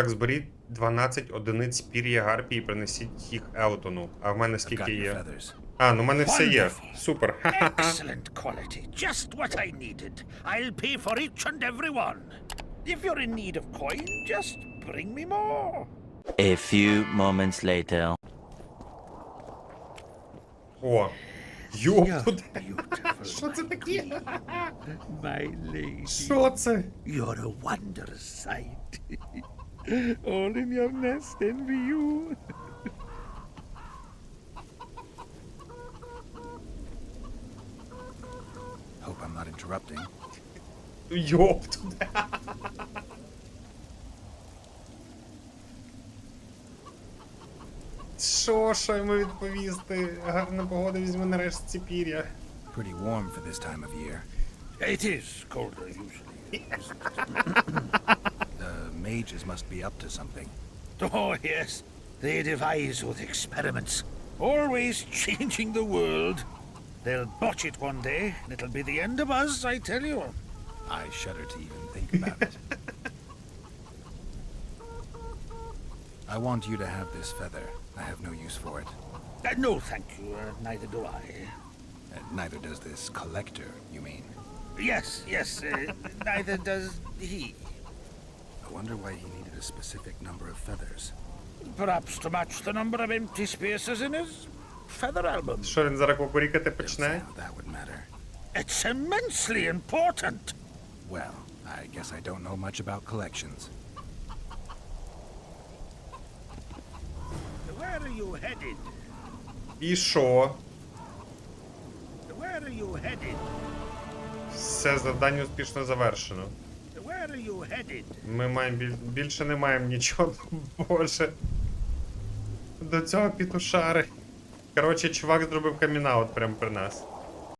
Так, зберіть 12 одиниць пір'я гарпії і принесіть їх Елтону. А в мене скільки є? А, ну в мене все є. Супер. Excellent quality. Just what I needed. I'll pay for each and every one. If you're in need of coin, just bring me more. A few moments later. О. Йоп, тут. Beautiful. Що це таке? My lady. Що це? You're a wondrous sight. All in your nest envy you. Hope I'm not interrupting. Йоп, тут. Що, що йому відповісти? Гарна погода візьме нарешті ці пір'я. Pretty warm for this time of year. It is colder usually. The mages must be up to something. Oh, yes. They devise with experiments. Always changing the world. They'll botch it one day, and it'll be the end of us, I tell you. I shudder to even think about it. I want you to have this feather. I have no use for it. Uh, no, thank you. Uh, neither do I. And neither does this collector, you mean. Yes, yes. Uh, neither does he I wonder why he needed a specific number of feathers. Perhaps to match the number of empty spaces in his feather album. Що він зараз кукурікати Don't say почне? how that would matter. It's immensely important. Well, I guess I don't know much about collections. Where are you headed? І що? Where are you headed? Все завдання успішно завершено. Ми маємо біль... більше не маємо нічого, боже. До цього пітушари. Коротше, чувак зробив камінаут прямо при нас.